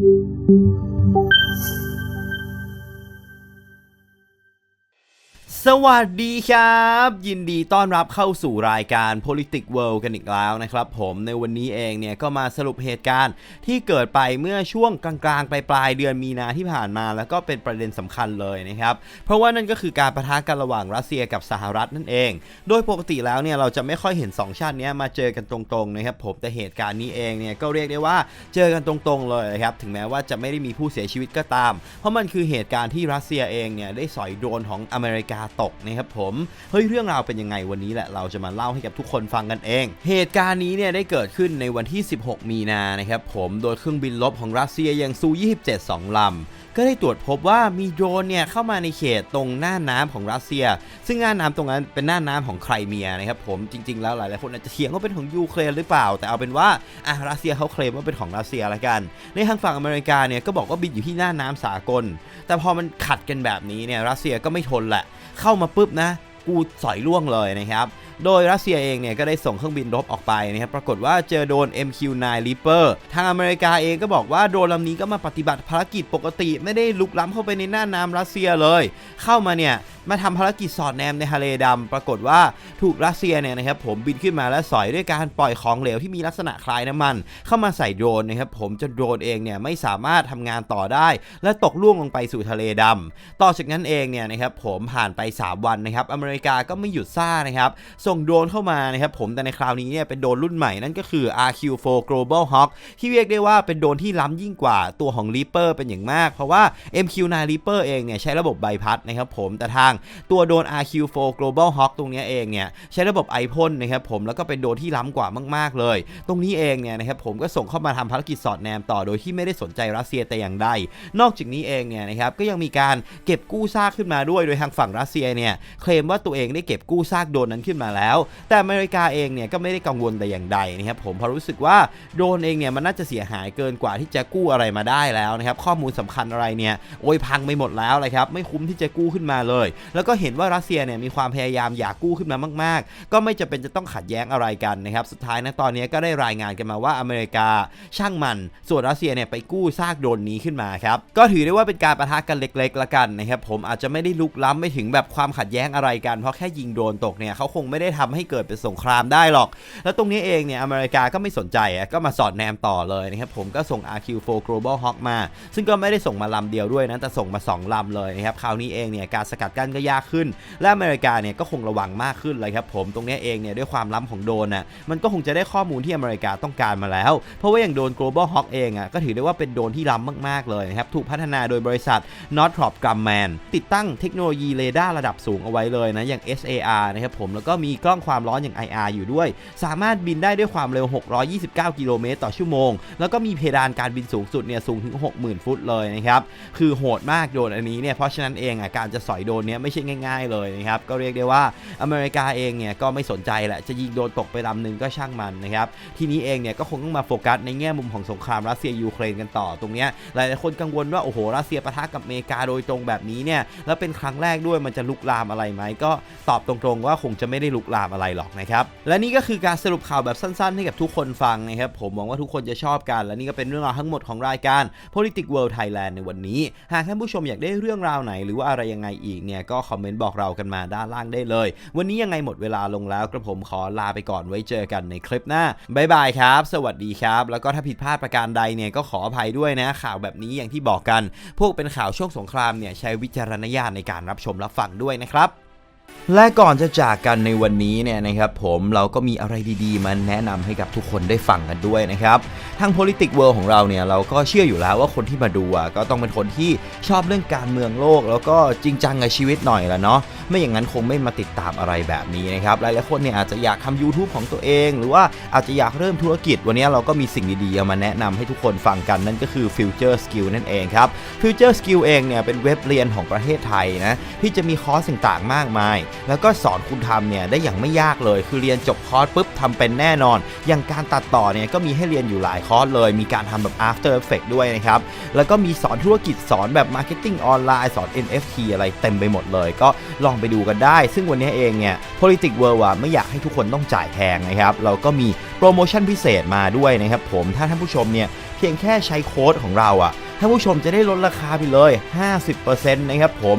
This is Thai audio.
Thank you. สวัสดีครับ ยินดีต้อนรับเข้าสู่รายการ Politics World กันอีกแล้วนะครับผมในวันนี้เองเนี่ยก็มาสรุปเหตุการณ์ที่เกิดไปเมื่อช่วงกลางๆปลายปลายเดือนมีนาที่ผ่านมา แล้วก็เป็นประเด็นสำคัญเลยนะครับ เพราะว่านั่นก็คือการประทะกันระหว่างรัสเซียกับสหรัฐนั่นเอง โดยปกติแล้วเนี่ยเราจะไม่ค่อยเห็น 2 ชาตินี้มาเจอกันตรงๆนะครับผมแต่เหตุการณ์นี้เองเนี่ยก็เรียกได้ว่าเจอกันตรงๆเลยนะครับถึงแม้ว่าจะไม่ได้มีผู้เสียชีวิตก็ตาม เพราะมันคือเหตุการณ์ที่รัสเซียเองเนี่ยได้สอยโดรนของอเมริกาตกนะครับผมเฮ้ยเรื่องราวเป็นยังไงวันนี้แหละเราจะมาเล่าให้กับทุกคนฟังกันเอง เหตุการณ์นี้เนี่ยได้เกิดขึ้นในวันที่ 16 มีนานะครับผมโดยเครื่องบินลบของรัสเซียอย่างซู 27 2 ลำก็ได้ตรวจพบว่ามีโดรนเนี่ยเข้ามาในเขตตรงหน้าน้ำของรัสเซีย ซึ่งหน้าน้ำตรงนั้นเป็นหน้าน้ำของไครเมียนะครับผมจริงๆแล้วหลายๆคนอาจจะเถียงว่าเป็นของยูเครนหรือเปล่า แต่เอาเป็นว่าอะรัสเซียเขาเคลมว่าเป็นของรัสเซียละกัน ในทางฝั่งอเมริกาเนี่ยก็บอกว่าบินอยู่ที่หน้าน้ำสากล แต่พอมันขัดกันแบบนี้เนี่ยรัสเซียก็ไม่ทนแหละเข้ามาปุ๊บนะ กูสอยล่วงเลยนะครับ โดยรัสเซียเองเนี่ยก็ได้ส่งเครื่องบินรบออกไปนะครับ ปรากฏว่าเจอโดน MQ-9 Reaper ทางอเมริกาเองก็บอกว่าโดนลำนี้ก็มาปฏิบัติภารกิจปกติ ไม่ได้ลุกล้ำเข้าไปในหน้าน้ำรัสเซียเลย เข้ามาเนี่ย มาทำภารกิจสอดแนมในทะเลดำปรากฏว่าถูกรัสเซียเนี่ยนะครับผมบินขึ้นมาและสอยด้วยการปล่อยของเหลวที่มีลักษณะคล้ายน้ำมัน เข้ามาใส่โดรนนะครับผมจนโดรนเองเนี่ยไม่สามารถทำงานต่อได้ และตกล่วงลงไปสู่ทะเลดำต่อจากนั้นเองเนี่ยนะครับผมผ่านไป 3 วันนะครับอเมริกาก็ไม่หยุดซ่านะครับส่งโดรนเข้ามานะครับผมแต่ในคราวนี้เนี่ยเป็นโดรนรุ่นใหม่นั่นก็คือ RQ4 Global Hawk ที่เรียกได้ว่าเป็นโดรนที่ล้ำยิ่งกว่าตัวของ Reaper เป็นอย่างมาก เพราะว่า MQ9 Reaper เองเนี่ยใช้ระบบใบพัดนะครับผมแต่ทางตัวโดรน RQ4 Global Hawk ตรงนี้เองเนี่ยใช้ระบบไอพ่นนะครับผมแล้วก็เป็นโดรนที่ล้ำกว่ามาก ๆ เลย ตรงนี้เองเนี่ยนะครับผมก็ส่งเข้ามาทำภารกิจสอดแนมต่อโดยที่ไม่ได้สนใจรัสเซียแต่อย่างใด นอกจากนี้เองเนี่ยนะครับก็ยังมีการเก็บกู้ซากขึ้นมาด้วยโดยทางฝั่งรัสเซียเนี่ยเคลมว่าตัวเองได้เก็บกู้ซากโดรนนั้นขึ้นมาแล้ว แต่อเมริกาเองเนี่ยก็ไม่ได้กังวลแต่อย่างใดนะครับผมเพราะรู้สึกว่าโดรนเองเนี่ยมันน่าจะเสียหายเกินกว่าที่จะกู้อะไรมาได้แล้วนะครับข้อมูลสำคัญอะไรเนี่ยโอ้ยพังไปหมดแล้วเลยครับไม่คุ้มที่จะกู้ขึ้นมาเลยแล้วก็เห็นว่ารัสเซียเนี่ยมีความพยายามอยากกู้ขึ้นมามาก ๆ ก็ไม่จำเป็นจะต้องขัดแย้งอะไรกันนะครับ สุดท้ายนะตอนนี้ก็ได้รายงานกันมาว่าอเมริกาช่างมัน ส่วนรัสเซียเนี่ยไปกู้ซากโดรนนี้ขึ้นมาครับ ก็ถือได้ว่าเป็นการประทะกันเล็กๆละกันนะครับผมอาจจะไม่ได้ลุกล้ำไปถึงแบบความขัดแย้งอะไรกัน เพราะแค่ยิงโดรนตกเนี่ยเขาคงไม่ได้ทำให้เกิดเป็นสงครามได้หรอก แล้วตรงนี้เองเนี่ยอเมริกาก็ไม่สนใจก็มาสอดแนมต่อเลยนะครับผมก็ส่ง RQ4 Global Hawk มา ซึ่งก็ไม่ได้ส่งมาลำเดียวด้วยนะแต่ส่งมา 2ลำเลยนะครับคราวนี้เองเนี่ยการสกัดกั้นก็ยากขึ้น และอเมริกาเนี่ยก็คงระวังมากขึ้นเลยครับผมตรงนี้เองเนี่ยด้วยความล้ำของโดนน่ะมันก็คงจะได้ข้อมูลที่อเมริกาต้องการมาแล้ว เพราะว่าอย่างโดน Global Hawk เองอะก็ถือได้ว่าเป็นโดนที่ล้ำมากๆเลยนะครับถูกพัฒนาโดยบริษัท Northrop Grumman ติดตั้งเทคโนโลยีเรดาร์ระดับสูงเอาไว้เลยนะอย่าง SAR นะครับผมแล้วก็มีกล้องความร้อนอย่าง IR อยู่ด้วย สามารถบินได้ด้วยความเร็ว 629 กิโลเมตรต่อชั่วโมง แล้วก็มีเพดานการบินสูงสุดเนี่ยสูงถึง 60,000 ฟุตเลยนะครับ คือโหดมากโดนอันนี้เนี่ย เพราะฉะนั้นเองอะการจะสอยโดรนเนี้ยไม่ใช่ง่ายๆเลยนะครับก็เรียกได้ว่าอเมริกาเองเนี่ยก็ไม่สนใจแหละจะยิงโดนตกไปลำหนึ่งก็ช่างมันนะครับทีนี้เองเนี่ยก็คงต้องมาโฟกัสในแง่มุมของสงครามรัสเซียยูเครนกันต่อตรงเนี้ยหลายๆคนกังวลว่าโอ้โหรัสเซียปะทะกับอเมริกาโดยตรงแบบนี้เนี่ยแล้วเป็นครั้งแรกด้วยมันจะลุกลามอะไรไหมก็ตอบตรงๆว่าคงจะไม่ได้ลุกลามอะไรหรอกนะครับและนี่ก็คือการสรุปข่าวแบบสั้นๆ ให้กับทุกคนฟังนะครับผมหวังว่าทุกคนจะชอบกันและนี่ก็เป็นเรื่องราวทั้งหมดของรายการ Politics World Thailand ในวันนี้ หากท่านผู้ชมอยากได้เรื่องราวไหนหรือว่าอะไรยังไงอีกเนี่ยก็คอมเมนต์บอกเรากันมาด้านล่างได้เลย วันนี้ยังไงหมดเวลาลงแล้วกระผมขอลาไปก่อนไว้เจอกันในคลิปหน้าบายบายครับ สวัสดีครับ แล้วก็ถ้าผิดพลาดประการใดเนี่ยก็ขออภัยด้วยนะข่าวแบบนี้อย่างที่บอกกัน พวกเป็นข่าวช่วงสงครามเนี่ยใช้วิจารณญาณในการรับชมรับฟังด้วยนะครับ และก่อนจะจากกันในวันนี้เนี่ยนะครับผมเราก็มีอะไรดีๆ มาแนะนำให้กับทุกคนได้ฟังกันด้วยนะครับ ทาง Politics World ของเราเนี่ยเราก็เชื่ออยู่แล้วว่าคนที่มาดูก็ต้องเป็นคนที่ชอบเรื่องการเมืองโลก แล้วก็จริงจังกับชีวิตหน่อยละเนาะ ไม่อย่างนั้นคงไม่มาติดตามอะไรแบบนี้นะครับหลายๆคนเนี่ยอาจจะอยากทำ YouTube ของตัวเอง หรือว่าอาจจะอยากเริ่มธุรกิจ วันนี้เราก็มีสิ่งดีๆมาแนะนำให้ทุกคนฟังกันนั่นก็คือ Future Skill นั่นเองครับ Future Skill เองเนี่ยเป็นเว็บเรียนของประเทศไทยนะที่จะมีคอร์สต่างๆมากมาย แล้วก็สอนคุณทำเนี่ยได้อย่างไม่ยากเลย คือเรียนจบคอร์สปุ๊บทำเป็นแน่นอน อย่างการตัดต่อเนี่ยก็มีให้เรียนอยู่หลายคอร์สเลย มีการทำแบบ After effect ด้วยนะครับ แล้วก็มีสอนธุรกิจสอนแบบ Marketing ออนไลน์สอน NFT อะไรเต็มไปหมดเลย ก็ลองไปดูกันได้ ซึ่งวันนี้เองเนี่ย Politic World อะไม่อยากให้ทุกคนต้องจ่ายแพงนะครับ เราก็มีโปรโมชั่นพิเศษมาด้วยนะครับผม ถ้าท่านผู้ชมเนี่ยเพียงแค่ใช้โค้ดของเราอะท่านผู้ชมจะได้ลดราคาไปเลย 50%นะครับผม